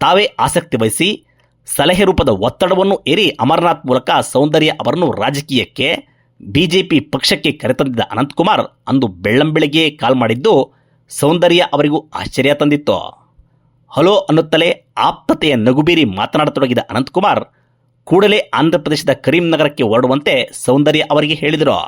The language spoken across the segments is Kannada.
ತಾವೇ ಆಸಕ್ತಿ ವಹಿಸಿ ಸಲಹೆ ರೂಪದ ಒತ್ತಡವನ್ನು ಏರಿ ಅಮರನಾಥ್ ಮೂಲಕ ಸೌಂದರ್ಯ ಅವರನ್ನು ರಾಜಕೀಯಕ್ಕೆ, ಬಿಜೆಪಿ ಪಕ್ಷಕ್ಕೆ ಕರೆತಂದಿದ್ದ ಅನಂತಕುಮಾರ್ ಅಂದು ಬೆಳ್ಳಂಬೆಳಗ್ಗೆ ಕಾಲ್ ಮಾಡಿದ್ದು ಸೌಂದರ್ಯ ಅವರಿಗೂ ಆಶ್ಚರ್ಯ ತಂದಿತ್ತು. ಹಲೋ ಅನ್ನುತ್ತಲೇ ಆಪ್ತತೆಯ ನಗುಬೀರಿ ಮಾತನಾಡತೊಡಗಿದ ಅನಂತಕುಮಾರ್ ಕೂಡಲೇ ಆಂಧ್ರಪ್ರದೇಶದ ಕರೀಂನಗರಕ್ಕೆ ಹೊರಡುವಂತೆ ಸೌಂದರ್ಯ ಅವರಿಗೆ ಹೇಳಿದರು.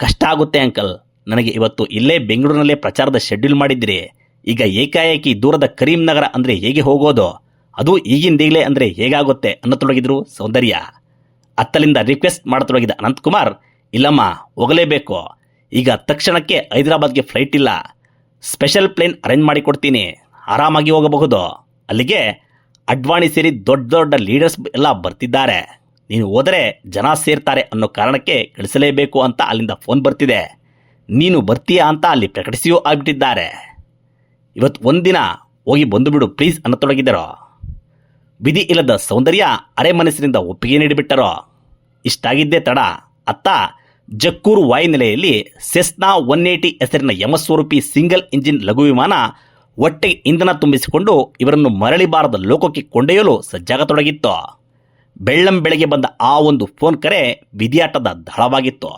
ಕಷ್ಟ ಆಗುತ್ತೆ ಅಂಕಲ್. ನನಗೆ ಇವತ್ತು ಇಲ್ಲೇ ಬೆಂಗಳೂರಿನಲ್ಲೇ ಪ್ರಚಾರದ ಶೆಡ್ಯೂಲ್ ಮಾಡಿದ್ದೀರಿ. ಈಗ ಏಕಾಏಕಿ ದೂರದ ಕರೀಂನಗರ ಅಂದರೆ ಹೇಗೆ ಹೋಗೋದು? ಅದು ಈಗಿಂದೀಗಲೇ ಅಂದರೆ ಹೇಗಾಗುತ್ತೆ ಅನ್ನತೊಡಗಿದ್ರು ಸೌಂದರ್ಯ. ಅತ್ತಲಿಂದ ರಿಕ್ವೆಸ್ಟ್ ಮಾಡತೊಡಗಿದ ಅನಂತಕುಮಾರ್, ಇಲ್ಲಮ್ಮ, ಹೋಗಲೇಬೇಕು. ಈಗ ತಕ್ಷಣಕ್ಕೆ ಹೈದರಾಬಾದ್ಗೆ ಫ್ಲೈಟ್ ಇಲ್ಲ. ಸ್ಪೆಷಲ್ ಪ್ಲೇನ್ ಅರೇಂಜ್ ಮಾಡಿಕೊಡ್ತೀನಿ ಆರಾಮಾಗಿ ಹೋಗಬಹುದು. ಅಲ್ಲಿಗೆ ಅಡ್ವಾಣಿ ಸೇರಿ ದೊಡ್ಡ ದೊಡ್ಡ ಲೀಡರ್ಸ್ ಎಲ್ಲ ಬರ್ತಿದ್ದಾರೆ. ನೀನು ಹೋದರೆ ಜನ ಸೇರ್ತಾರೆ ಅನ್ನೋ ಕಾರಣಕ್ಕೆ ಕಳಿಸಲೇಬೇಕು ಅಂತ ಅಲ್ಲಿಂದ ಫೋನ್ ಬರ್ತಿದೆ. ನೀನು ಬರ್ತೀಯಾ ಅಂತ ಅಲ್ಲಿ ಪ್ರಕಟಿಸಿಯೂ ಆಗ್ಬಿಟ್ಟಿದ್ದಾರೆ. ಇವತ್ತು ಒಂದಿನ ಹೋಗಿ ಬಂದು ಬಿಡು ಪ್ಲೀಸ್ ಅನ್ನತೊಡಗಿದರು ವಿಧಿ ಇಲ್ಲದ ಸೌಂದರ್ಯ ಅರೆ ಮನಸ್ಸಿನಿಂದ ಒಪ್ಪಿಗೆ ನೀಡಿಬಿಟ್ಟರೋ? ಇಷ್ಟಾಗಿದ್ದೇ ತಡ. ಅತ್ತ ಜಕ್ಕೂರು ವಾಯುನೆಲೆಯಲ್ಲಿ ಸೆಸ್ನಾ ಒನ್ ಏಟಿ ಹೆಸರಿನ ಯಮಸ್ವರೂಪಿ ಸಿಂಗಲ್ ಇಂಜಿನ್ ಲಘು ವಿಮಾನ ಒಟ್ಟೆಗೆ ಇಂಧನ ತುಂಬಿಸಿಕೊಂಡು ಇವರನ್ನು ಮರಳಿ ಬಾರದ ಲೋಕಕ್ಕೆ ಕೊಂಡೊಯ್ಯಲು ಸಜ್ಜಾಗತೊಡಗಿತ್ತು. ಬೆಳ್ಳಂ ಬೆಳಗ್ಗೆ ಬಂದ ಆ ಒಂದು ಫೋನ್ ಕರೆ ವಿಧಿಯಾಟದ ದಳವಾಗಿತ್ತು